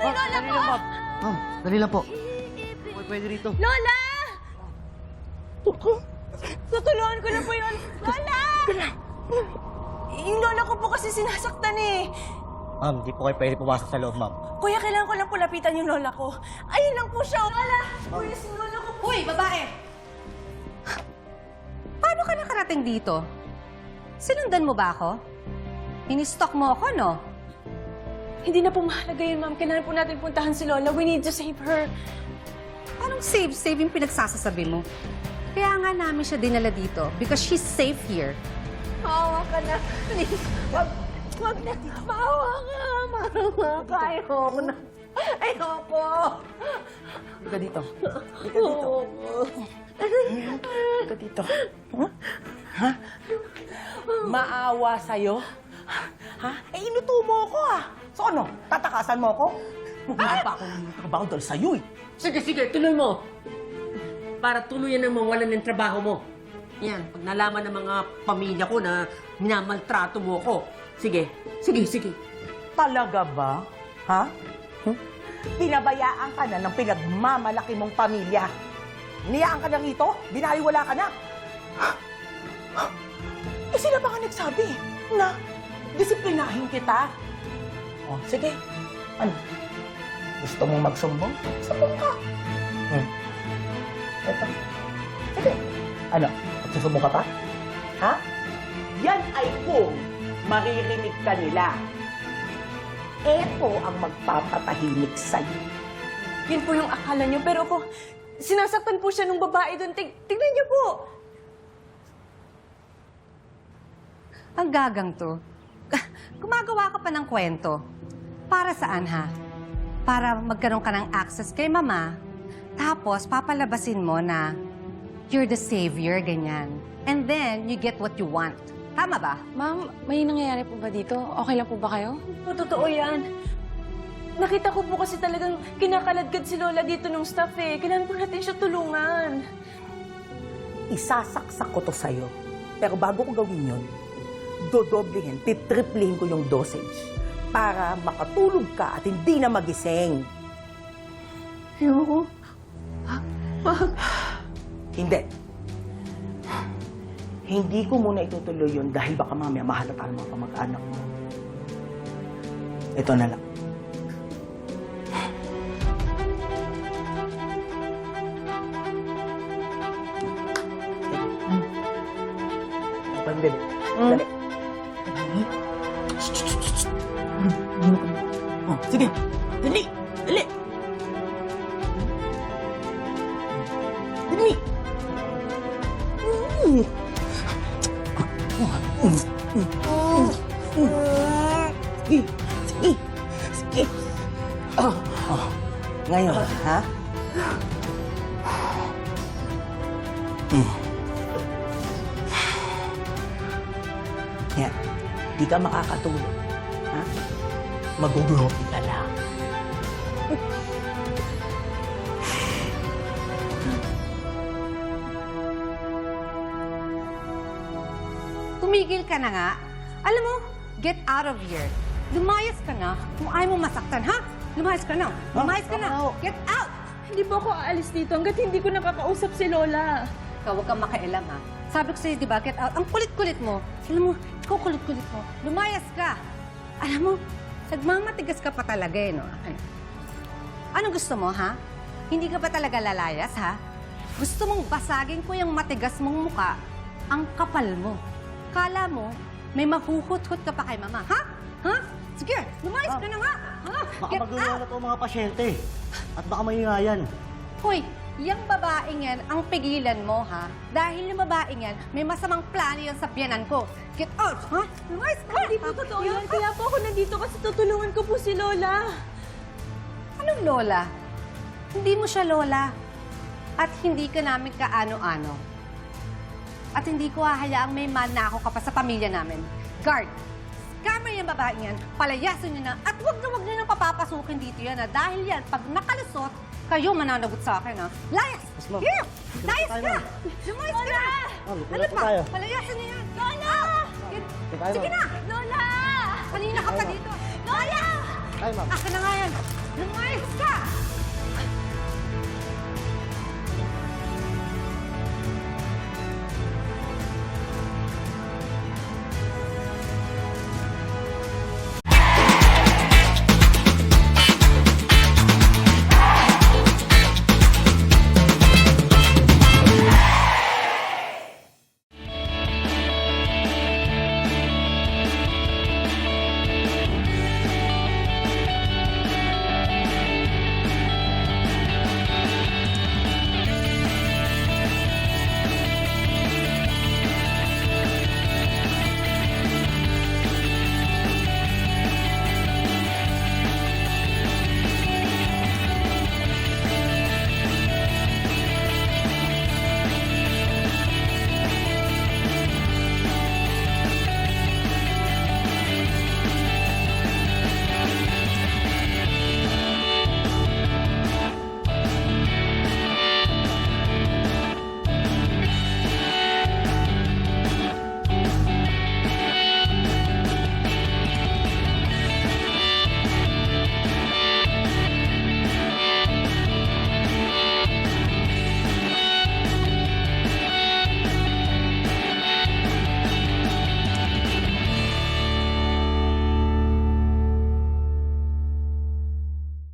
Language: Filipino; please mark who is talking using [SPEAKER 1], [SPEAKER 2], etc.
[SPEAKER 1] mo yung lola
[SPEAKER 2] dali
[SPEAKER 1] ko!
[SPEAKER 2] lang, ma'am. Ma'am, dali lang po. Pwede, pwede rito.
[SPEAKER 1] Lola! Tutulungan ko na po yun. Lola! Yung lola ko po kasi sinasaktan eh.
[SPEAKER 2] Ma'am, di po kayo pwede pumasok sa loob, ma'am.
[SPEAKER 1] Kuya, kailangan ko lang po lapitan yung lola ko. Ayun lang po siya. Lola! Kuya, si lola ko po.
[SPEAKER 3] Uy, babae! Paano ka nakarating dito? Sinundan mo ba ako? Ini-stalk mo ako, no?
[SPEAKER 1] Hindi na po mahalaga yun, ma'am. Kailangan po natin puntahan si Lola. We need to save her.
[SPEAKER 3] Anong save, save yung pinagsasasabi mo? Kaya nga namin siya dinala dito because she's safe here.
[SPEAKER 1] Maawa ka na. Please, wag, wag na. Maawa ka. Maawa ka. Ayoko na. Ayoko.
[SPEAKER 4] Halika dito. Halika dito. Halika dito. Ha? Ha? Maawa sa'yo? Ha? Eh, inuto mo ako ah. So ano, tatakasan mo ako? Hindi pa ako trabaho dahil sa'yo eh.
[SPEAKER 5] Sige, sige, tuloy mo. Para tuluyan ang mawalan ng trabaho mo. Yan, pag nalaman ng mga pamilya ko na minamaltrato mo ako. Sige, sige, sige.
[SPEAKER 4] Talaga ba? Ha? Hmm? Pinabayaan ka na ng pinagmamalaki mong pamilya. Niyaan ka na rito? Binaliwala ka na? Eh, sila ba nga nagsabi na disiplinahin kita? O, sige. Ano? Gusto mong magsumbong? Sumbong ka. Hmm. Eto. Sige. Ano? Magsusumbong ka pa? Ha? Yan ay kung maririnig ka nila. Eto ang magpapatahimik sa'yo.
[SPEAKER 1] Yun po yung akala niyo. Pero kung sinasaktan po siya nung babae doon, tig tignan niyo po.
[SPEAKER 3] Ang gagang to. Gumagawa ka pa ng kwento. Para saan, ha? Para magkaroon ka ng access kay mama, tapos papalabasin mo na you're the savior, ganyan. And then, you get what you want. Tama ba?
[SPEAKER 6] Ma'am, may nangyayari po ba dito? Okay lang po ba kayo?
[SPEAKER 1] Po, totoo yan. Nakita ko po kasi talagang kinakaladkad si Lola dito nung staff eh. Kailangan po natin siya tulungan.
[SPEAKER 4] Isasaksak ko to sa'yo. Pero bago ko gawin yun, dodoblihin, titriplihin ko yung dosage para makatulog ka at hindi na magising.
[SPEAKER 1] Ayoko.
[SPEAKER 4] Hindi. Hindi ko muna itutuloy yun dahil baka mamaya mahalata ang mga kamag-anak mo. Ito na lang. Pandil. Dali. Oh, sige. Dali. Dali. Dali. Sige. Sige. Sige. Oh. oh. Ngayon, ha? Mm. Yan. Di ka makakatulog. Mag-groupie ka lang.
[SPEAKER 3] Tumigil ka na nga. Alam mo, get out of here. Lumayas ka na kung ayaw mo masaktan, ha? Lumayas ka na. Lumayas ka na. Get out!
[SPEAKER 1] Hindi po ako aalis dito hanggat hindi ko nakakausap si Lola.
[SPEAKER 3] Ikaw, huwag kang makialam, ha? Sabi ko sa'yo, di ba, get out. Ang kulit-kulit mo. Alam mo, ikaw kulit-kulit mo. Lumayas ka. Alam mo, nagmamatigas ka pa talaga, eh, no? Ano? Anong gusto mo, ha? Hindi ka ba talaga lalayas, ha? Gusto mong basagin ko yung matigas mong muka, ang kapal mo. Kala mo, may mahuhut-hut ka pa kay mama, ha? Ha? Sige, lumayas ka na nga. Ha?
[SPEAKER 2] Baka
[SPEAKER 3] Get
[SPEAKER 2] magulo
[SPEAKER 3] out!
[SPEAKER 2] na to ang mga pasyente. At baka mahingayan.
[SPEAKER 3] Hoy, yung babaeng yan ang pigilan mo, ha? Dahil yung babaeng yan, may masamang plano yan sa biyanan ko. Get out, ha? Lumayas ka!
[SPEAKER 1] Hindi po totoo yan. Kaya po ako nandito kasi tutulungan ko po si Lola.
[SPEAKER 3] Anong lola? Hindi mo siya lola. At hindi ka namin kaano-ano. At hindi ko hahayaang may manako ka pa sa pamilya namin. Guard, scammer yung babaeng yan, palayasin niyo na, at wag na wag niyo nang papapasukin dito yan, ha? Dahil yan, pag nakalusot, kayo mananagot sa akin, ha? Layas!
[SPEAKER 2] Yes, ma'am.
[SPEAKER 3] Here! Layas
[SPEAKER 2] tayo,
[SPEAKER 3] ka!
[SPEAKER 2] ma'am.
[SPEAKER 3] Lumayas ka na!
[SPEAKER 2] Ma'am,
[SPEAKER 3] Ano
[SPEAKER 2] wala po
[SPEAKER 3] pa?
[SPEAKER 2] tayo.
[SPEAKER 3] Palayasin niyo yan! Lola!
[SPEAKER 2] tayo,
[SPEAKER 3] Sige
[SPEAKER 2] ma'am.
[SPEAKER 3] na! Lola! Kanina ka pa dito. Lola!
[SPEAKER 2] Ay, ma'am.
[SPEAKER 3] Akin na nga yan.